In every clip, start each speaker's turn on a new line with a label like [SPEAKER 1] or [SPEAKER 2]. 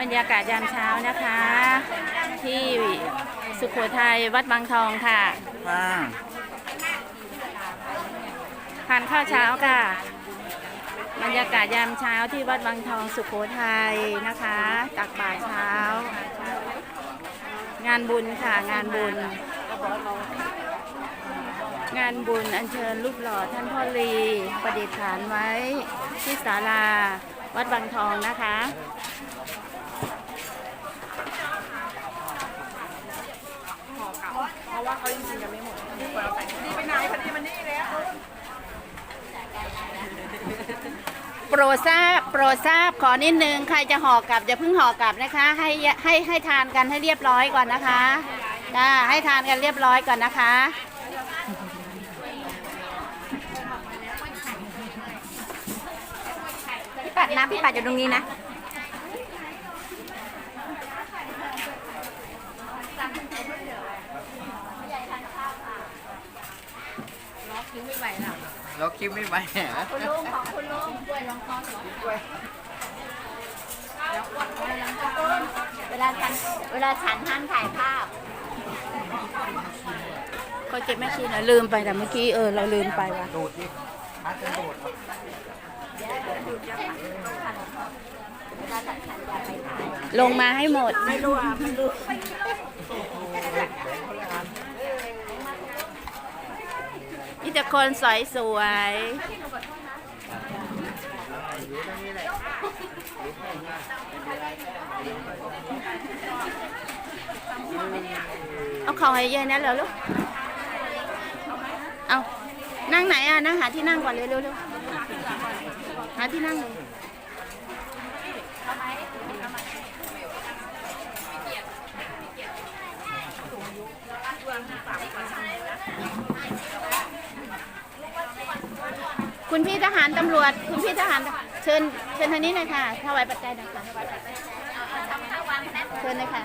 [SPEAKER 1] บรรยากาศยามเช้านะคะ ที่สุโขทัยวัดบางทองค่ะ
[SPEAKER 2] ค่ะ
[SPEAKER 1] ทานข้าวเช้าค่ะ บรรยากาศยามเช้าที่วัดบางทองสุโขทัยนะคะตักบาตรเช้า งานบุญค่ะงานบุญ งานบุญอัญเชิญรูปหล่อท่านพ่อลีประดิษฐานไว้ที่ศาลาวัดบางทองนะคะโปรดทราบโปรทราบขอนิดนึงใครจะห่อกลับอย่าเพิ่งห่อกลับนะคะ ให้ให้ให้ทานกันให้เรียบร้อยก่อนนะคะจ้าให้ทานกันเรียบร้อยก่อนนะคะ
[SPEAKER 3] ปัดนะพี่ปัดอยู่ตรงนี้นะ
[SPEAKER 2] เราคิดไม่ไหวเหรอ
[SPEAKER 3] คุณลุงของคุณลุงเวลาฉันเวลาฉันท่านถ่ายภาพ
[SPEAKER 1] ก็เก็บแม่ชีนะลืมไปแต่เมื่อกี้เออเราลืมไปว่ะ
[SPEAKER 2] ดูดดิพัดจะดูด
[SPEAKER 1] ลงมาให้หมด
[SPEAKER 3] ไม่รู้อะไม่รู้
[SPEAKER 1] นี่แต่คนสวยสวยเอาของให้เยอะนะเหร็วลูก เอา นั่งไหนอะนั่งหาที่นั่งก่อนเร็วเร็วหาที่นั่งเลยคุณพี่ทหารตำรวจ คุณพี่ทหารเชิญเชิญทางนี้หน่อยค่ะถวายปัจจัยหน่อยค่ะเชิญเลยค่ะ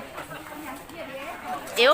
[SPEAKER 1] อิ๋ว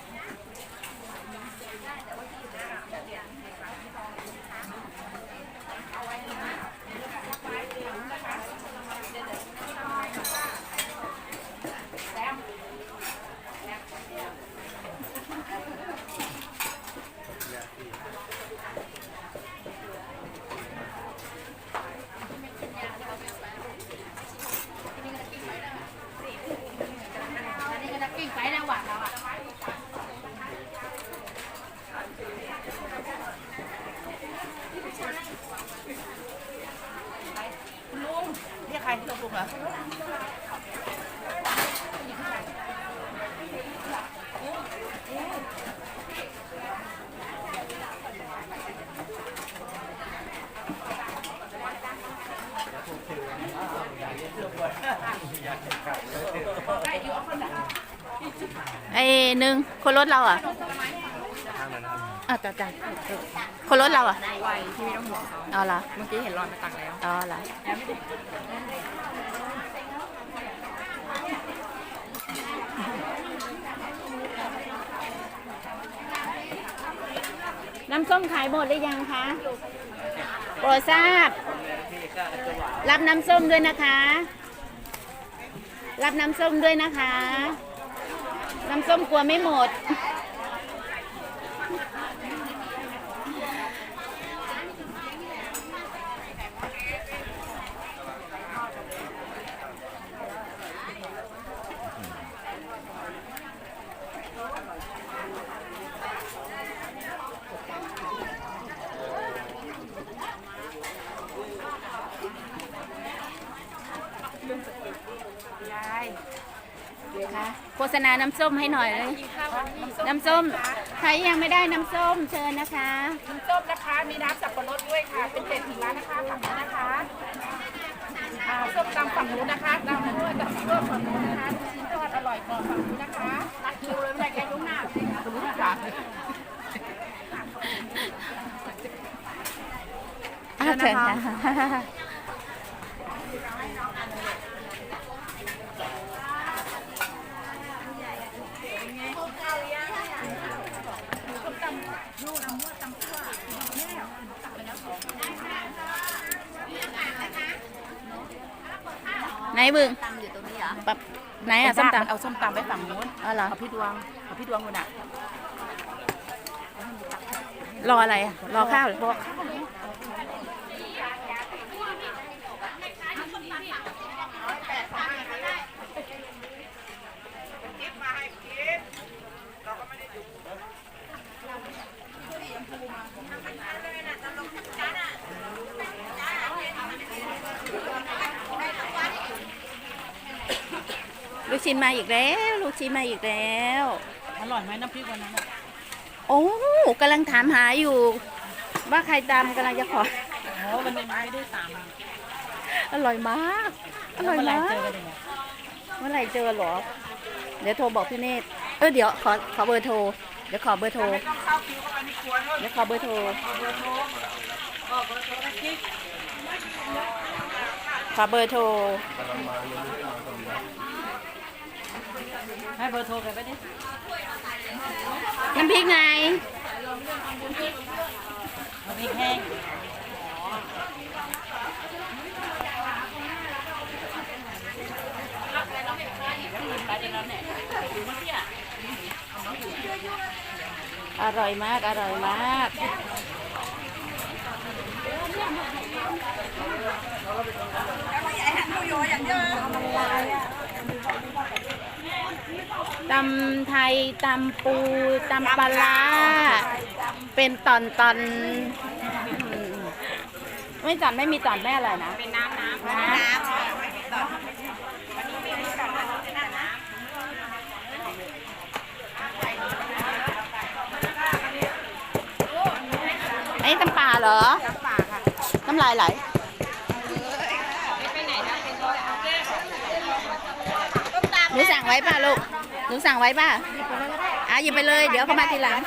[SPEAKER 2] เรียกใครที่เราปลุกเหรอ
[SPEAKER 1] ไอ้หนึ่งคนรถเราอะอะจ้าจ้าคนรถเราอะ
[SPEAKER 3] ไวที่ไม่ต้องห่วงเขา
[SPEAKER 1] เอาละ
[SPEAKER 3] เมื่อกี้เห็นรอยมาตักแล้ว
[SPEAKER 1] เอาละน้ำส้มขายหมดหรือยังคะโปรดทราบ รับน้ำส้มด้วยนะคะ รับน้ำส้มด้วยนะคะ น้ำส้มกลัวไม่หมด
[SPEAKER 3] ยาย
[SPEAKER 1] โฆษณาน้ำส้มให้หน่อยเลย น้ำส้ม ใครยังไม่ได้น้ำส้มเชิญนะคะ
[SPEAKER 3] น้ำส้มนะคะ มีน้ำสับปะรดด้วยค่ะ เป็นเป็ดถึงร้านนะคะฝั่งนี้นะคะอ่าส้มตำฝั่งนู้นนะคะตำด้วยตำด้วยฝั่งนู้นนะคะลูกชิ้นทอดอร่อยกว่าฝั่งนู้นนะคะรักคิวเลยไม่ได้แกงลูกหน้ารู้จักแล้ว
[SPEAKER 1] เชิ
[SPEAKER 3] นะ
[SPEAKER 1] ญ
[SPEAKER 3] คะ
[SPEAKER 1] ค่ะไหนบึง
[SPEAKER 3] ตั้งอยู่ตรงนี้เหรอ
[SPEAKER 1] ปั๊บไหนอะส้มตำ
[SPEAKER 3] เอาส้มตำไปฝั่งนู้น
[SPEAKER 1] อ๋อเหรอ
[SPEAKER 3] เอาพี่ดวงเอาพี่ดวงนู่นอะ
[SPEAKER 1] รออะไรอะรอข้าวหรือรอลูก ชิ้นมาอีกแล้ว ลูกชิ้นมาอีกแล้ว
[SPEAKER 3] อร่อยไหมน้ำพริกวันนั้นอะ
[SPEAKER 1] โอ้กำลังถามหาอยู่ ว่าใครตามกำลังจะขอ
[SPEAKER 3] โอ้มันไม่ได้ตามมา
[SPEAKER 1] อร่อยมาก อร่อย
[SPEAKER 3] เมื่อไหร่
[SPEAKER 1] มาก
[SPEAKER 3] เจอกันเนี่ย
[SPEAKER 1] เมื่อไหร่เจอเหรอ เดี๋ยวโทรบอกพี่เนตรเออเดี๋ยวขอขอเบอร์โทร เดี๋ยวขอเบอร์โทร เดี๋ยวขอเบอร์โทร ขอเบอร์โทร
[SPEAKER 3] ให้เบอร์โทรกันไปดิ
[SPEAKER 1] น้ำพริกไง
[SPEAKER 3] น้ำพริกแห้ง
[SPEAKER 1] อร่อยมาก อร่อยมากำไทยตำปูตำปลาร้าเป็นตอนตอนอืมไม่ตอนไม่มีตอนแม่อะไรนะ เป็นน้ำน้ำน้ำไอ้ตำป่าเหรอตำป่าค่ะน้ำลายไหล หนูสั่งไว้ป่ะลูก หนูสั่งไว้ป่ะอะหยิบไปเลย เดี๋ยวเขามาทีหลัง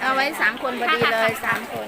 [SPEAKER 1] เอาไว้สามคนพอดีเลยสามคน